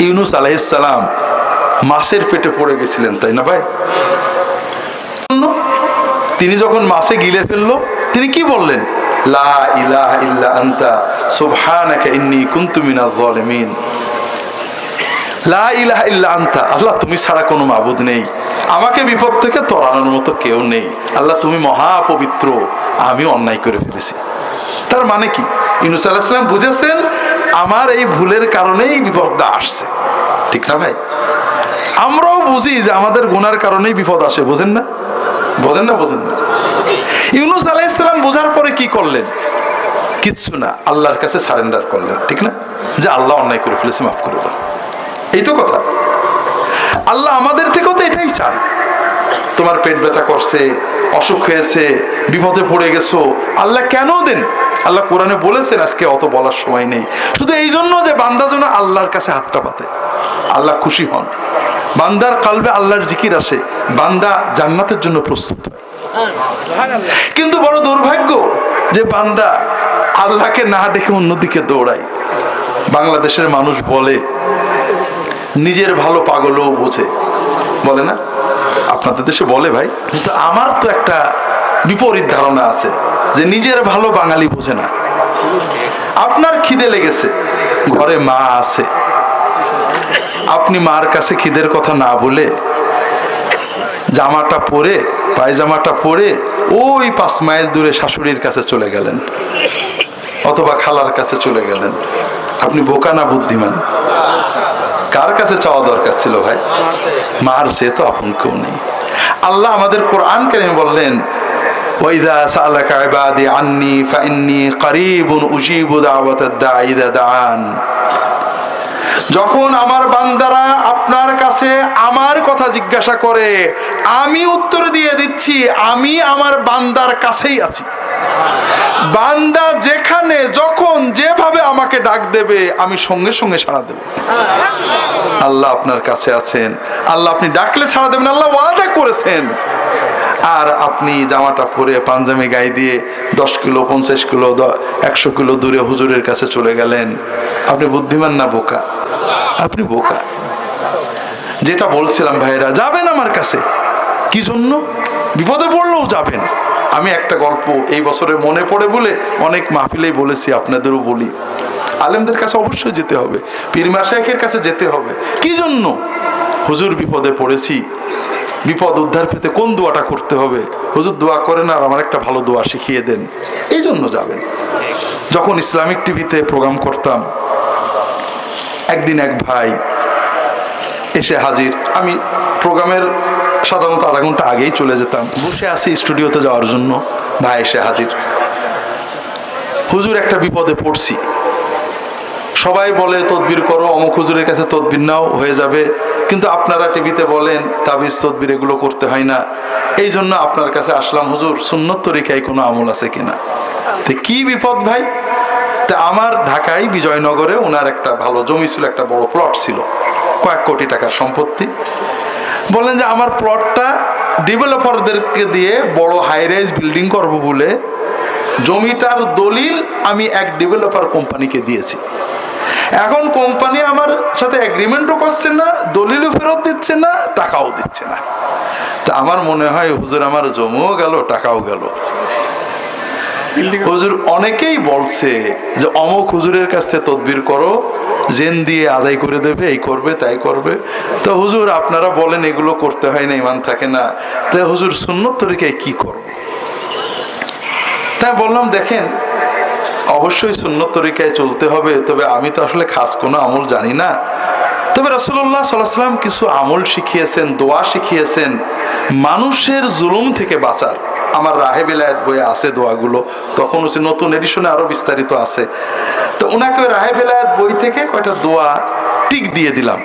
ইউনুস আলাইসালাম মাছের পেটে পড়ে গেছিলেন, তাই না ভাই? তিনি যখন মাছে গিলে ফেলল, তিনি কি বললেন? লা লা আল্লাহ তুমি ছাড়া কোনো মাবুদ নেই। আমাকে বিপদ থেকে তরানোর মতো কেউ নেই। আল্লাহ তুমি মহা পবিত্র আমি অন্যায় করে ফেলেছি। তার মানে কি? ইউনুস বুঝেছেন আমার এই ভুলের কারণেই বিপদটা আসছে। ঠিক না ভাই? আমরাও বুঝি যে আমাদের গুনার কারণেই বিপদ আসে, বোঝেন না? বোঝেন না বোঝেন না? ইউনুস আলাইসালাম বোঝার পরে কি করলেন? কিচ্ছু না, আল্লাহর কাছে সারেন্ডার করলেন, ঠিক না? যে আল্লাহ অন্যায় করে ফেলেছে, মাফ করে দাও। এই তো কথা। আল্লাহ আমাদের থেকেও তো এটাই চান। তোমার পেট ব্যথা করছে, অসুখ হয়েছে, বিপদে পড়ে গেছো, আল্লাহ কেন দেন? আল্লাহ কোরআনে বলেছেন আজকে অত বলার সময় নেই। শুধু এই জন্য যে বান্দা যেন আল্লাহর কাছে হাতটা পাতে আল্লাহ খুশি হন। বান্দার কালবে আল্লাহর জিকির আসে। বান্দা জান্নাতের জন্য প্রস্তুত। কিন্তু বড় দুর্ভাগ্য যে বান্দা আল্লাহকে না ডেকে অন্যদিকে দৌড়ায়। বাংলাদেশের মানুষ বলে, নিজের ভালো পাগলও বোঝে। বলে না? আপনাদের দেশে বলে ভাই, কিন্তু আমার তো একটা বিপরীত ধারণা আছে। যে নিজের ভালো বাঙালি বোঝে না। আপনার খিদে লেগেছে, ঘরে মা আছে। আপনি মার কাছে খিদের কথা না বলে জামাটা পরে, পায়জামাটা পরে ওই পাঁচ মাইল দূরে শাশুড়ির কাছে চলে গেলেন অথবা খালার কাছে চলে গেলেন। আপনি বোকা না বুদ্ধিমান? কার কাছে চাওয়া দরকার ছিল ভাই? মার সে তো আপন কেউ নেই। আল্লাহ আমাদের কোরআন কেন বললেন আন্নি যখন আমার বান্দারা আপনার কাছে আমার কথা জিজ্ঞাসা করে, আমি উত্তর দিয়ে দিচ্ছি, আমি আমার বান্দার কাছেই আছি। বান্দা যেখানে, যখন যেভাবে আমাকে ডাক দেবে, আমি সঙ্গে সঙ্গে সাড়া দেব। আল্লাহ আপনার কাছে আছেন। আল্লাহ আপনি ডাকলে ছাড়া দেবেন, আল্লাহ ওয়াদা করেছেন। আর আপনি জামাটা পরে পাঞ্জামি গায়ে দিয়ে দশ কিলো, পঞ্চাশ কিলো একশো কিলো দূরে হুজুরের কাছে চলে গেলেন। আপনি বুদ্ধিমান না বোকা? আপনি বোকা। যেটা বলছিলাম ভাইরা যাবেন আমার কাছে। কি জন্য? বিপদে পড়লেও যাবেন। আমি একটা গল্প এই বছরে মনে পড়ে বলে অনেক মাহফিলেই বলেছি, আপনাদেরও বলি। আলেমদের কাছে অবশ্যই যেতে হবে। পীরমা শেখের কাছে যেতে হবে। কি জন্য? হুজুর বিপদে পড়েছি। বিপদ উদ্ধার পেতে কোন দোয়াটা করতে হবে? হুজুর দোয়া করেন আর আমার একটা ভালো দোয়া শিখিয়ে দেন। এই জন্য যাবেন। যখন ইসলামিক টিভিতে প্রোগ্রাম করতাম, একদিন এক ভাই এসে হাজির। আমি প্রোগ্রামের সাধারণত আধা ঘণ্টা আগেই চলে যেতাম। বসে আছি স্টুডিওতে যাওয়ার জন্য। ভাই এসে হাজির। হুজুর একটা বিপদে পড়ছি। সবাই বলে, তদবির করো, অমুক হুজুরের কাছে তদবির নাও, হয়ে যাবে। কিন্তু আপনারা টিভিতে বলেন, তাবিজ, তদবির এগুলো করতে হয় না। এই জন্য আপনার কাছে আসলাম, হুজুর, সুন্নত তরিকায় কোনো আমল আছে কিনা তো কি বিপদ ভাই? তা আমার ঢাকায় বিজয়নগরে ওনার একটা ভালো জমি ছিল, একটা বড় প্লট ছিল, কয়েক কোটি টাকার সম্পত্তি। বললেন যে, আমার প্লটটা ডেভেলপারদেরকে দিয়ে বড় হাই রাইজ বিল্ডিং করব বলে জমিটার দলিল আমি এক ডেভেলপার কোম্পানিকে দিয়েছি। এখন কোম্পানি আমার সাথে এগ্রিমেন্টও করছে না, দলিলও ফেরত দিচ্ছে না, টাকাও দিচ্ছে না। তা আমার মনে হয় হুজুর আমার জমিও গেল, টাকাও গেল। হুজুর অনেকেই বলছে যে, অমুক হুজুরের কাছে তদবির করো, জেন দিয়ে আদায় করে দেবে, এই করবে, তাই করবে। তো হুজুর, আপনারা বলেন, এগুলো করতে হয় না, ইমান থাকে না। তা হুজুর সুন্নত তরিকায় কি করব? তাই বললাম, দেখেন অবশ্যই সুন্নত তরিকায় চলতে হবে, তবে আমি তো আসলে খাস কোনো আমল জানি না। তবে রসুল্লাহ সাল্লাম কিছু আমল শিখিয়েছেন, দোয়া শিখিয়েছেন, মানুষের জুলুম থেকে বাঁচার। আমার রাহে বিলায়ত বইয়ে আছে দোয়াগুলো, তখন হচ্ছে নতুন এডিশনে আরও বিস্তারিত আছে। তো ওনাকে ওই রাহে বিলায়ত বই থেকে কয়টা দোয়া টিক দিয়ে দিলাম।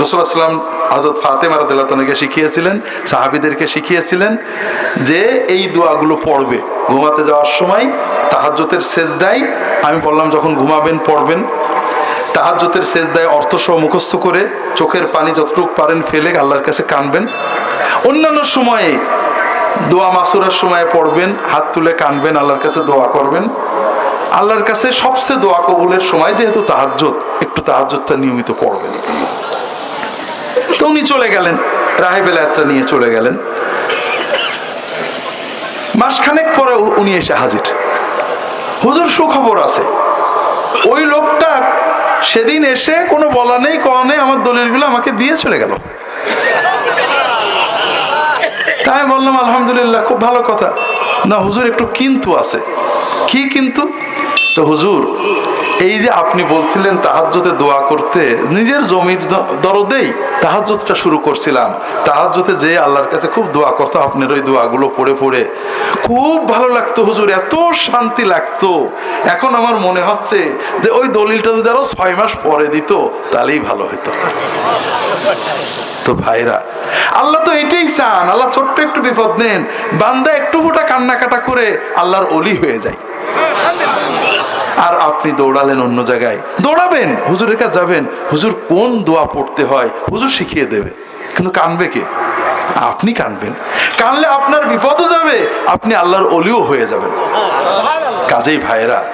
রসুল্লাহ সাল্লাম হজরত ফাতেমা রাদিল্লাহকে শিখিয়েছিলেন, সাহাবিদেরকে শিখিয়েছিলেন যে এই দোয়াগুলো পড়বে। ঘুমাতে যাওয়ার সময় তাহাজ্যতের শেষ দেয় আমি বললাম যখন ঘুমাবেন পড়বেন। তাহাজ্যতের শেষ দেয় অর্থ সহ মুখস্থ করে চোখের পানি যতটুকু পারেন ফেলে আল্লাহর কাছে কানবেন। অন্যান্য সময়ে দোয়া মাসুরার সময় পড়বেন, হাত তুলে কানবেন, আল্লাহর কাছে দোয়া করবেন। আল্লাহর কাছে সবচেয়ে দোয়া কবুলের সময় যেহেতু তাহাজ্জত একটু তাহাজ্জতটা নিয়মিত পড়বেন। তো উনি চলে গেলেন, রাহেবেলা একটা নিয়ে চলে গেলেন। মাসখানেক পরে উনি এসে হাজির। হুজুর সুখবর আছে। ওই লোকটা সেদিন এসে কোনো বলা নেই, কওয়া নেই, আমার দলিলগুলো আমাকে দিয়ে চলে গেল। তাই বললাম, আলহামদুলিল্লাহ, খুব ভালো কথা। না, হুজুর, একটু কিন্তু আছে। কি কিন্তু? তো হুজুর, এই যে আপনি বলছিলেন তাহাজ্জতে দোয়া করতে, নিজের জমির দরদেই তাহাজ্জতটা শুরু করছিলাম। তাহাজ্জতে যে আল্লাহর কাছে খুব দোয়া করতো আপনার ওই দোয়াগুলো পড়ে পড়ে। খুব ভালো লাগতো হুজুর, এত শান্তি লাগতো। এখন আমার মনে হচ্ছে যে ওই দলিলটা যদি আরও ছয় মাস পরে দিত, তাহলেই ভালো হতো তো ভাইরা, আল্লাহ তো এটাই চান, আল্লাহ ছোট্ট একটু বিপদ নেন, বান্দা একটু ফোটা কান্নাকাটা করে আল্লাহর অলি হয়ে যায়। আর আপনি দৌড়ালেন অন্য জায়গায়। দৌড়াবেন, হুজুরের কাছে যাবেন, হুজুর কোন দোয়া পড়তে হয়, হুজুর শিখিয়ে দেবে। কিন্তু কানবে কে? আপনি কানবেন। কানলে আপনার বিপদও যাবে, আপনি আল্লাহর অলিও হয়ে যাবেন। কাজেই ভাইরা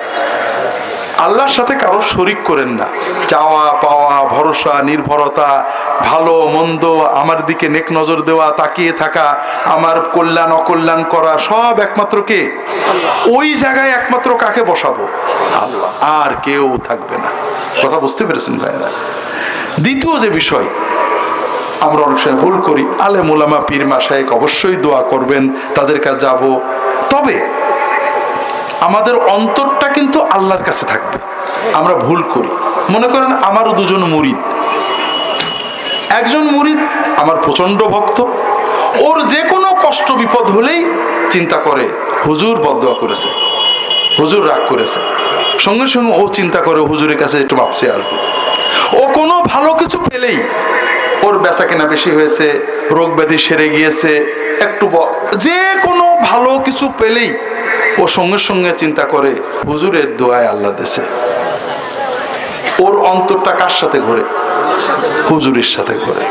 আল্লাহর সাথে কারও শরিক করেন না। চাওয়া পাওয়া ভরসা নির্ভরতা ভালো মন্দ আমার দিকে নেক নজর দেওয়া তাকিয়ে থাকা আমার কল্যাণ অকল্যাণ করা সব একমাত্র কে? ওই জায়গায় একমাত্র কাকে বসাবো? আল্লাহ। আর কেউ থাকবে না। কথা বুঝতে পেরেছেন ভাইয়েরা? দ্বিতীয় যে বিষয় আমরা অনেক সময় ভুল করি। আলে মোলামা পীর মাসায়েক অবশ্যই দোয়া করবেন তাদের কাছে যাব। তবে আমাদের অন্তরটা কিন্তু আল্লাহর কাছে থাকবে। আমরা ভুল করি। মনে করেন আমারও দুজন মুরিদ। একজন মুরিদ আমার প্রচণ্ড ভক্ত। ওর যে কোনো কষ্ট, বিপদ হলেই চিন্তা করে, হুজুর বদয়া করেছে। হুজুর রাগ করেছে। সঙ্গে সঙ্গে ও চিন্তা করে, হুজুরের কাছে একটু মাপছে আসব। ও কোনো ভালো কিছু পেলেই ওর বেচা কেনা বেশি হয়েছে, রোগ ব্যাধি সেরে গিয়েছে, একটু যে কোনো ভালো কিছু পেলেই ও সঙ্গে সঙ্গে চিন্তা করে, হুজুরের দোয়ায় আল্লাহ দেশে ওর অন্তরটা কার সাথে ঘোরে? হুজুরের সাথে ঘোরে।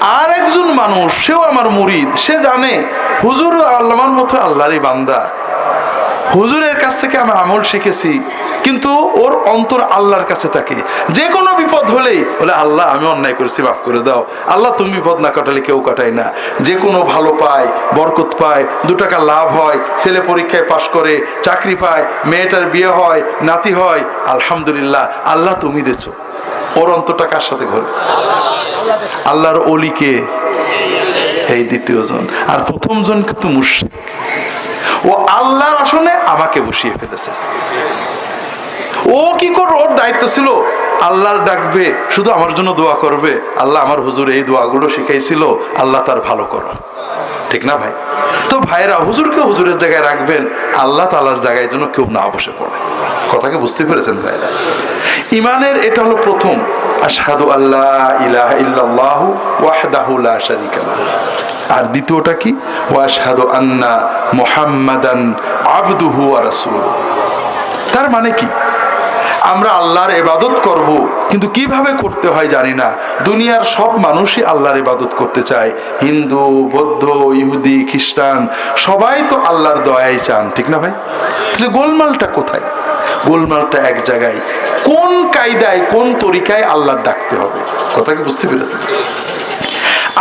আর একজন মানুষ, সেও আমার মুরিদ, সে জানে, হুজুর আল্লামার মতো আল্লাহরই বান্দা। হুজুরের কাছ থেকে আমি আমল শিখেছি, কিন্তু ওর অন্তর আল্লাহর কাছে থাকে। যে কোনো বিপদ হলেই বলে, আল্লাহ, আমি অন্যায় করেছি, মাফ করে দাও। আল্লাহ, তুমি বিপদ না কাটালে কেউ কাটায় না। যে কোনো ভালো পায়, বরকত পায়, দু টাকা লাভ হয়, ছেলে পরীক্ষায় পাশ করে, চাকরি পায়, মেয়েটার বিয়ে হয়, নাতি হয়, আলহামদুলিল্লাহ, আল্লাহ তুমি দেছো ওর অন্তরটা কার সাথে ঘরে? আল্লাহর অলিকে। এই দ্বিতীয় জন আর প্রথম জন কিন্তু মুর্শিদ ও আল্লাহর আসনে আমাকে বসিয়ে ফেলেছে। ও কি করো ওর দায়িত্ব ছিল আল্লাহর ডাকবে, শুধু আমার জন্য দোয়া করবে। আল্লাহ আমার হুজুর এই দোয়াগুলো শিখাইছিল, আল্লাহ তার ভালো করো। ঠিক না ভাই? তো ভাইরা, হুজুরকে হুজুরের জায়গায় রাখবেন, আল্লাহ তালার জায়গায় যেন কেউ না বসে পড়ে। কথাকে বুঝতে পেরেছেন ভাইরা? ইমানের এটা হলো প্রথম। আশহাদু আল্লাহ ইলাহা ইল্লাল্লাহু ওয়াহদাহু আর দ্বিতীয়টা কি? ওয়াশহাদু আন্না মুহাম্মাদান আবদুহু ওয়া রাসূলুহু। তার মানে কি? আমরা আল্লাহর ইবাদত করব, কিন্তু কীভাবে করতে হয় জানি না। দুনিয়ার সব মানুষই আল্লাহর ইবাদত করতে চায়। হিন্দু, বৌদ্ধ, ইহুদি, খ্রিস্টান, সবাই তো আল্লাহর দয়াই চান, ঠিক না ভাই? তাহলে গোলমালটা কোথায়? গোলমালটা এক জায়গায়। কোন কায়দায়, কোন তরিকায় আল্লাহর ডাকতে হবে? কথা কি বুঝতে পেরেছেন?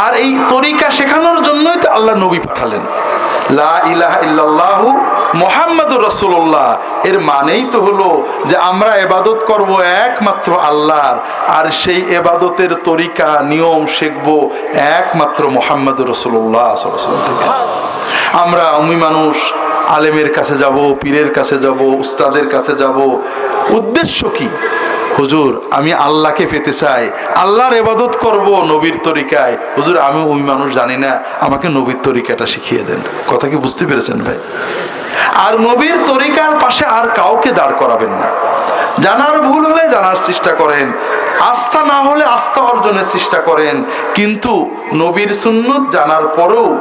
আর এই তরিকা শেখানোর জন্যই তো আল্লাহ নবী পাঠালেন। লা ইলাহা ইল্লাল্লাহু মোহাম্মদুর রসুল্লাহ এর মানেই তো হলো যে আমরা এবাদত করব একমাত্র আল্লাহর, আর সেই এবাদতের তরিকা, নিয়ম শিখব একমাত্র মোহাম্মদুর রসুল্লাহ থেকে। আমরা আমি মানুষ, আলেমের কাছে যাব, পীরের কাছে যাব, উস্তাদের কাছে যাব। উদ্দেশ্য কি? হুজুর, আমি আল্লাহকে পেতে চাই। আল্লাহর এবাদত করব নবীর তরিকায়। হুজুর, আমি ওই মানুষ জানি না, আমাকে নবীর তরিকাটা শিখিয়ে দেন। কথা কি বুঝতে পেরেছেন ভাই? আর নবীর তরিকার পাশে আর কাউকে দাঁড় করাবেন না। জানার ভুল হলে জানার চেষ্টা করেন। আস্থা না হলে আস্থা অর্জনের চেষ্টা করেন। কিন্তু নবীর সুন্নত জানার পরেও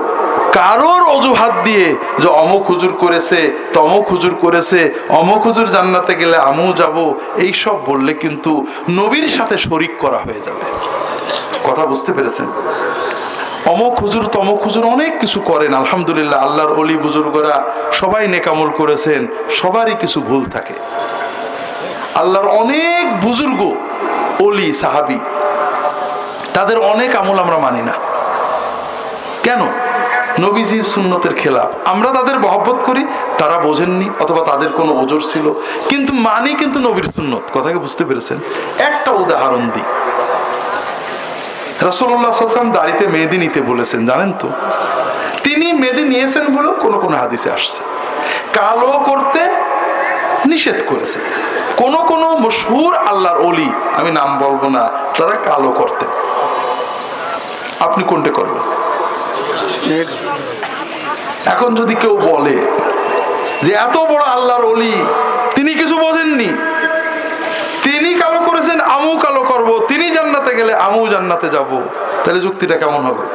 কারোর অজুহাত দিয়ে যে অমুক হুজুর করেছে, তমুক হুজুর করেছে, অমুক হুজুর জান্নাতে গেলে আমিও যাব, এই সব বললে কিন্তু নবীর সাথে শরিক করা হয়ে যাবে। কথা বুঝতে পেরেছেন? অমুক হুজুর, তমুক হুজুর অনেক কিছু করেন, আলহামদুলিল্লাহ, আল্লাহর অলি বুজুর্গরা সবাই নেকামল করেছেন, সবারই কিছু ভুল থাকে। আল্লাহর অনেক বুজুর্গ অলি, সাহাবি, তাদের অনেক আমল আমরা মানি না। কেন? নবীজির সুন্নতের খেলাফ আমরা তাদের মহব্বত করি, তারা বোঝেননি অথবা তাদের কোনো ওজোর ছিল। কিন্তু মানি কিন্তু নবীর সুন্নত। কথাকে বুঝতে পেরেছেন? একটা উদাহরণ দিই। রাসুল্লাহ সাল্লাম দাড়িতে মেহেদি নিতে বলেছেন, জানেন তো? তিনি মেহেদি নিয়েছেন বলেও কোনো কোনো হাদিসে আসছে। কালো করতে নিষেধ করেছেন। কোন কোন মশহুর আল্লাহর অলি আমি নাম বলব না, তারা কালো করতেন। আপনি কোনটা করবেন? এখন যদি কেউ বলে যে এত বড় আল্লাহর অলি তিনি কিছু বোঝেননি তিনি কালো করেছেন আমু কালো করব। তিনি জান্নাতে গেলে আমু জান্নাতে যাব। তাহলে যুক্তিটা কেমন হবে?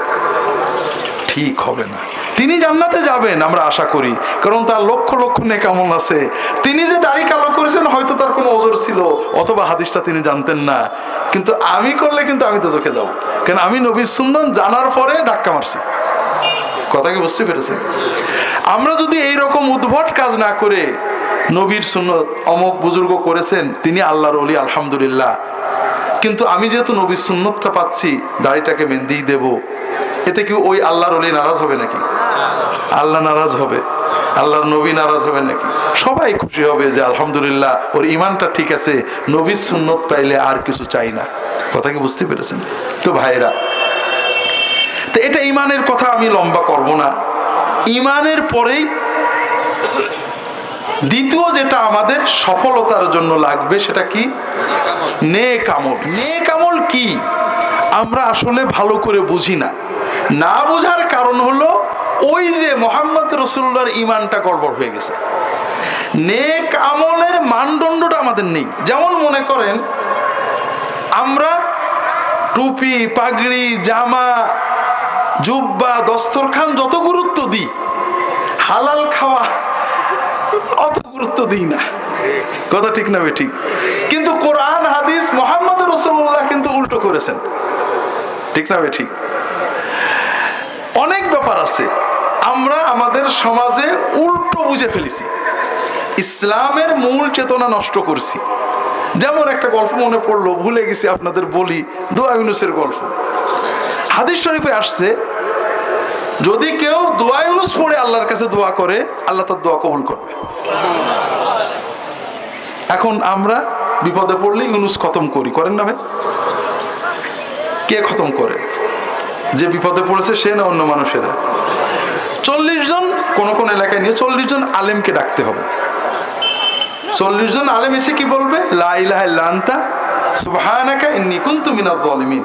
ঠিক হবে না। তিনি জান্নাতে যাবেন, আমরা আশা করি। কারণ তার লক্ষ লক্ষ নে কেমন আছে। তিনি যে দাড়ি কালো করেছেন, হয়তো তার কোনো ওজোর ছিল, অথবা হাদিসটা তিনি জানতেন না। কিন্তু আমি করলে কিন্তু আমি তো চোখে যাব। কেন, আমি নবীর সুন্দর জানার পরে ধাক্কা মারছি। কথা কি বুঝতে পেরেছেন? আমরা যদি এই রকম উদ্ভট কাজ না করে নবীর সুন্নত অমক বুজুর্গ করেছেন, তিনি আল্লাহর অলি আলহামদুলিল্লাহ। কিন্তু আমি যেহেতু নবীর সুন্নতটা পাচ্ছি, দাড়িটাকে মেন্দিই দেব, এতে কি ওই আল্লাহর অলি নারাজ হবে নাকি? আল্লাহ নারাজ হবে, আল্লাহর নবী নারাজ হবে নাকি? সবাই খুশি হবে যে আলহামদুলিল্লাহ, ওর ইমানটা ঠিক আছে, নবীর সুন্নত পাইলে আর কিছু চাই না। কথা কি বুঝতে পেরেছেন? তো ভাইরা তো এটা ইমানের কথা আমি লম্বা করব না। ইমানের পরেই দ্বিতীয় যেটা আমাদের সফলতার জন্য লাগবে সেটা কি? নে কামল নে কামল কি? আমরা আসলে ভালো করে বুঝি না। না বোঝার কারণ হলো ওই যে মোহাম্মদ রসুল্লাহর ইমানটা গড়বড় হয়ে গেছে। নেক আমলের মানদণ্ডটা আমাদের নেই। যেমন মনে করেন, আমরা টুপি, পাগড়ি, জামা জুব্বা, দস্তরখান যত গুরুত্ব দিই, হালাল খাওয়া অত গুরুত্ব দিই না। কথা ঠিক না ঠিক কিন্তু কোরআন, হাদিস, মোহাম্মদ রসুল্লাহ কিন্তু উল্টো করেছেন। ঠিক না ঠিক অনেক ব্যাপার আছে। আমরা আমাদের সমাজে উল্টো বুঝে ফেলেছি। ইসলামের মূল চেতনা নষ্ট করছি। যেমন একটা গল্প মনে পড়ল, ভুলে গেছি আপনাদের বলি, দোয়া ইউনুসের গল্প। হাদিস শরীফে আসছে, যদি কেউ দোয়া ইউনুস পড়ে আল্লাহর কাছে দোয়া করে, আল্লাহ তার দোয়া কবুল করবে। এখন আমরা বিপদে পড়লে ইউনুস খতম করি, করেন না ভাই? কে খতম করে? যে বিপদে পড়েছে সে না অন্য মানুষেরা? চল্লিশ জন, কোন কোন এলাকায় নিয়ে চল্লিশ জন আলেমকে ডাকতে হবে। চল্লিশ জন আলেম এসে কি বলবে? কুনতু মিনাজ জালিমিন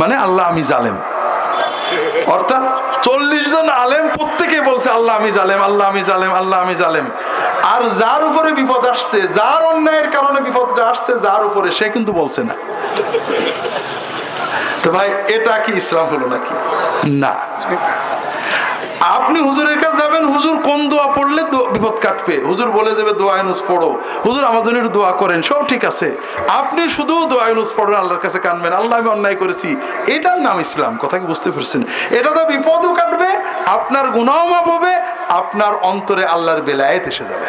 মানে আল্লাহ আমি জালেম। অর্থাৎ চল্লিশ জন আলেম প্রত্যেকে বলছে, আল্লাহ আমি জালেম, আল্লাহ আমি জালেম, আল্লাহ আমি জালেম। আর যার উপরে বিপদ আসছে, যার অন্যায়ের কারণে বিপদটা আসছে, যার উপরে সে কিন্তু বলছে না। তো ভাই, এটা কি ইসলাম হলো নাকি? না। আপনি হুজুরের কাছে যাবেন, হুজুর কোন দোয়া পড়লে বিপদ কাটবে? হুজুর বলে দেবে, দোয়া ইনুস পড়ো। হুজুর আমার জন্য দোয়া করেন, সব ঠিক আছে। আপনি শুধু দোয়া ইনুস পড়বেন, আল্লাহর কাছে কানবেন। আল্লাহ, আমি অন্যায় করেছি। এটার নাম ইসলাম, কথা কি বুঝতে পারছেন? এটা তো বিপদও কাটবে, আপনার গুণাও মাপ হবে, আপনার অন্তরে আল্লাহর বেলায়েত এসে যাবে।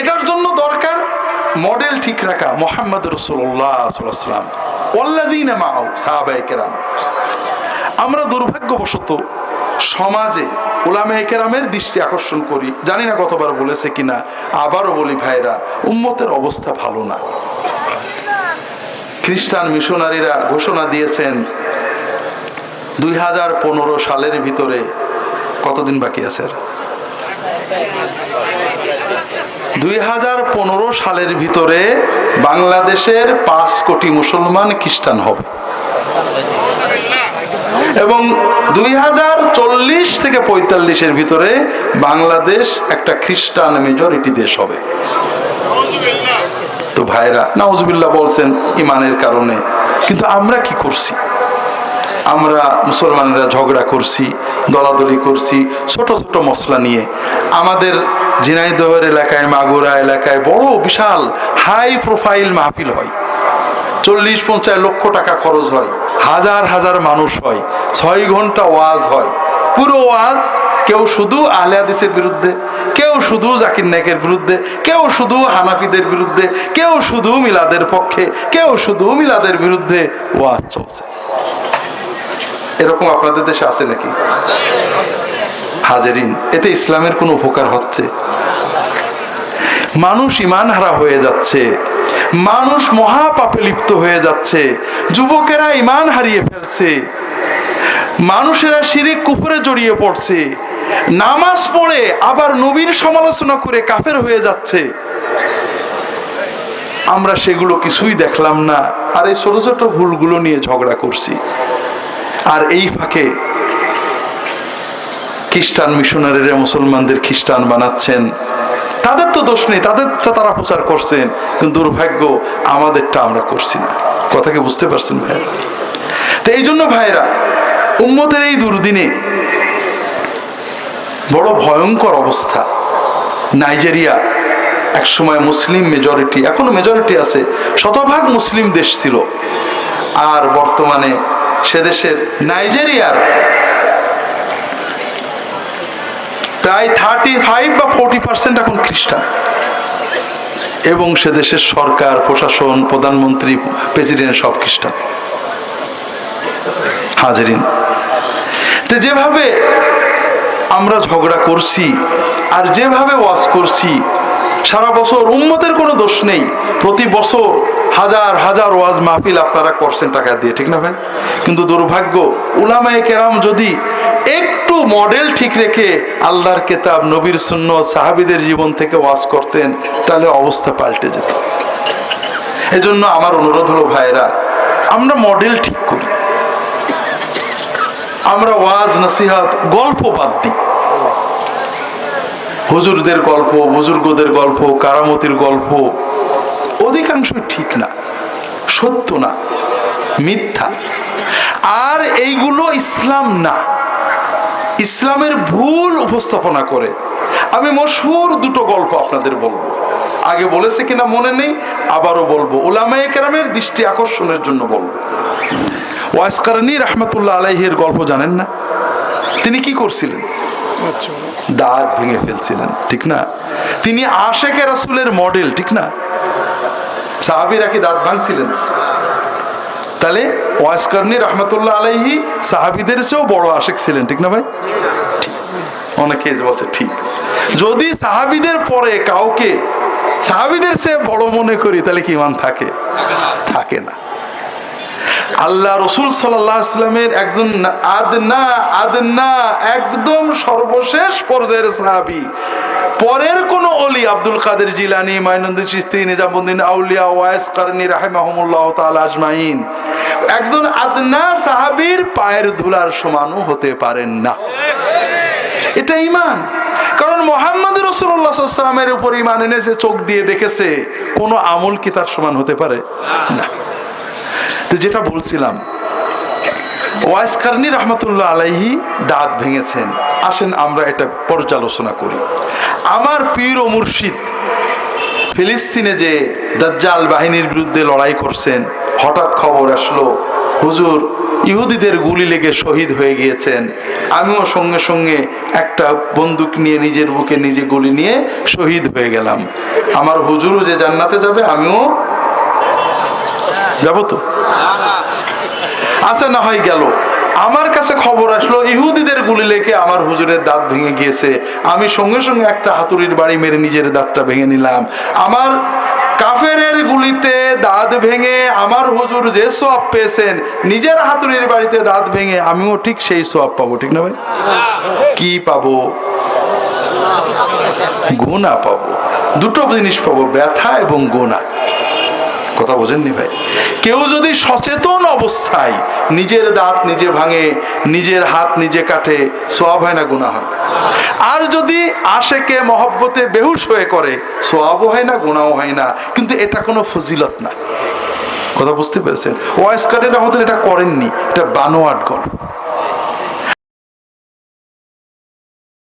এটার জন্য দরকার মডেল ঠিক রাখা, মোহাম্মদ রসুল্লাহ সাল্লাম ওল্লাদিন মাও সাহাবাই আমরা দুর্ভাগ্যবশত সমাজে ওলামে কেরামের দৃষ্টি আকর্ষণ করি। জানি না কতবার বলেছে কিনা, আবারও বলি ভাইরা, উম্মতের অবস্থা ভালো না। খ্রিস্টান মিশনারিরা ঘোষণা দিয়েছেন, দুই হাজার পনেরো সালের ভিতরে কতদিন বাকি আছে দুই হাজার পনেরো সালের ভিতরে বাংলাদেশের পাঁচ কোটি মুসলমান খ্রিস্টান হবে। এবং দুই হাজার চল্লিশ থেকে পঁয়তাল্লিশের ভিতরে বাংলাদেশ একটা খ্রিস্টান মেজরিটি দেশ হবে। তো ভাইরা, নাউজুবিল্লাহ বলছেন ইমানের কারণে। কিন্তু আমরা কি করছি? আমরা মুসলমানরা ঝগড়া করছি, দলাদলি করছি, ছোট ছোট মশলা নিয়ে। আমাদের ঝিনাইদহের এলাকায়, মাগুরা এলাকায় বড়, বিশাল হাই প্রোফাইল মাহফিল হয়। চল্লিশ, পঞ্চাশ লক্ষ টাকা খরচ হয়। হাজার হাজার মানুষ হয়। ছয় ঘণ্টা ওয়াজ হয়। পুরো ওয়াজ কেউ শুধু আহলে হাদিসের বিরুদ্ধে, কেউ শুধু জাকির নায়কের বিরুদ্ধে, কেউ শুধু হানাফিদের বিরুদ্ধে, কেউ শুধু মিলাদের পক্ষে, কেউ শুধু মিলাদের বিরুদ্ধে ওয়াজ চলছে। এরকম আপনাদের দেশে আছে নাকি? হাজারিন, এতে ইসলামের কোনো উপকার হচ্ছে? মানুষ ইমান হারা হয়ে যাচ্ছে। মানুষ মহাপাপে লিপ্ত হয়ে যাচ্ছে। যুবকেরা ইমান হারিয়ে ফেলছে। মানুষেরা শিরিক কুপুরে জড়িয়ে পড়ছে। নামাজ পড়ে আবার নবীর সমালোচনা করে কাফের হয়ে যাচ্ছে। আমরা সেগুলো কিছুই দেখলাম না। আর এই ছোট ছোট ভুলগুলো নিয়ে ঝগড়া করছি। আর এই ফাঁকে খ্রিস্টান মিশনারিরা মুসলমানদের খ্রিস্টান বানাচ্ছেন। তাদের তো দোষ নেই তাদেরটা তারা প্রচার করছেন কিন্তু দুর্ভাগ্য, আমাদেরটা আমরা করছি না। কথাকে বুঝতে পারছেন ভাইরা তো এই জন্য ভাইরা উম্মতের এই দুর্দিনে বড় ভয়ঙ্কর অবস্থা। নাইজেরিয়া এক সময় মুসলিম মেজরিটি এখনও মেজরিটি আছে, শতভাগ মুসলিম দেশ ছিল। আর বর্তমানে সে দেশের নাইজেরিয়ার প্রায় থার্টি ফাইভ বা ফোরটি পার্সেন্ট এখন খ্রিস্টান। এবং সে দেশের সরকার, প্রশাসন, প্রধানমন্ত্রী, প্রেসিডেন্ট সব খ্রিস্টান। হাজারিন। তো যেভাবে আমরা ঝগড়া করছি আর যেভাবে ওয়াজ করছি, সারা বছর উন্মতের কোনো দোষ নেই। প্রতি বছর হাজার হাজার ওয়াজ মাহফিল আপনারা করছেন টাকা দিয়ে, ঠিক না ভাই? কিন্তু দুর্ভাগ্য, উলামায়ে কেরাম যদি একটু মডেল ঠিক রেখে আল্লাহর কেতাব, নবীর শূন্য সাহাবিদের জীবন থেকে ওয়াজ করতেন, তাহলে অবস্থা পাল্টে যেত। এজন্য আমার অনুরোধ হলো ভাইরা আমরা মডেল ঠিক করি। আমরা ওয়াজ, নসিহাত, গল্প বাদ দিই। হুজুরদের গল্প, বুজুর্গদের গল্প, কারামতির গল্প, অধিকাংশই ঠিক না, সত্য না, মিথ্যা। আর এইগুলো ইসলাম না। ইসলামের ভুল উপস্থাপনা করে। আমি মশহুর দুটো গল্প আপনাদের বলব। আগে বলেছে কিনা মনে নেই আবারও বলব। ওলামায়ে কেরামের দৃষ্টি আকর্ষণের জন্য বলব। ওয়াসকারনি রহমতুল্লাহ আলাইহের গল্প জানেন না? তিনি কি করছিলেন? দাঁত ভেঙে ফেলছিলেন ঠিক না? তিনি আশেকে রাসুলের মডেল ঠিক না? সাহাবিরা কি দাঁত ভাঙছিলেন? তাহলে ওয়াসকারনি রহমতুল্লাহ আলাইহি, সাহাবিদের চেয়েও বড় আশেক ছিলেন, ঠিক না ভাই। অনেকে বলছে, ঠিক। যদি সাহাবিদের পরে কাউকে সাহাবিদের চেয়ে বড় মনে করি, তাহলে কি ইমান থাকে? থাকে না। আল্লাহ রসুল সাল্লামের একজন আদনা আদনা একদম সর্বশেষ পর্যায়ের সাহাবি। পরের কোন অলি Abdul Qadir Jilani, Moinuddin Chishti Nizamuddin Auliya Uwais Qarni রাহেমাহমুল্লাহ তাল আজমাইন। একজন আদনা সাহাবির পায়ের ধুলার সমানও হতে পারেন না। এটা ইমান কারণ মোহাম্মদ রসুল্লাহামের উপর ইমান এনেছে, চোখ দিয়ে দেখেছে, কোনো আমল কি তার সমান হতে পারে? না। তো যেটা বলছিলাম ওয়াইস কারনি রহমতুল্লাহ আলাইহি দাঁত ভেঙেছেন। আসেন আমরা এটা পর্যালোচনা করি। আমার পীর ও মুর্শিদ ফিলিস্তিনে যে দাজ্জাল বাহিনীর বিরুদ্ধে লড়াই করছেন, হঠাৎ খবর আসলো, হুজুর ইহুদিদের গুলি লেগে শহীদ হয়ে গিয়েছেন। আমিও সঙ্গে সঙ্গে একটা বন্দুক নিয়ে নিজের বুকে নিজে গুলি নিয়ে শহীদ হয়ে গেলাম। আমার হুজুরও যে জান্নাতে যাবে, আমিও যাব তো? আচ্ছা না হয় গেল। আমার কাছে খবর আসলো, ইহুদিদের গুলি লেখে আমার হুজুরের দাঁত ভেঙে গিয়েছে। আমি সঙ্গে সঙ্গে একটা হাতুড়ির বাড়ি মেরে নিজের দাঁতটা ভেঙে নিলাম। আমার কাফেরের গুলিতে দাঁত ভেঙে আমার হুজুর যে সোয়াব পেয়েছেন, নিজের হাতুড়ির বাড়িতে দাঁত ভেঙে আমিও ঠিক সেই সোয়াব পাবো, ঠিক না ভাই? কি পাবো? গুণা পাবো। দুটো জিনিস পাবো, ব্যথা এবং গোনা কথা বোঝেননি ভাই? কেউ যদি সচেতন অবস্থায় নিজের দাঁত নিজে ভাঙে, নিজের হাত নিজে কাটে, সোয়াব হয় না গুণা হয় আর যদি আশেকে, মহব্বতে বেহুশ হয়ে করে, সোয়াবও হয় না গুণাও হয় না। কিন্তু এটা কোনো ফজিলত না। কথা বুঝতে পেরেছেন? ওয়াইস কার্ডের আমাদের এটা করেননি। এটা বানোয়াট গল্প।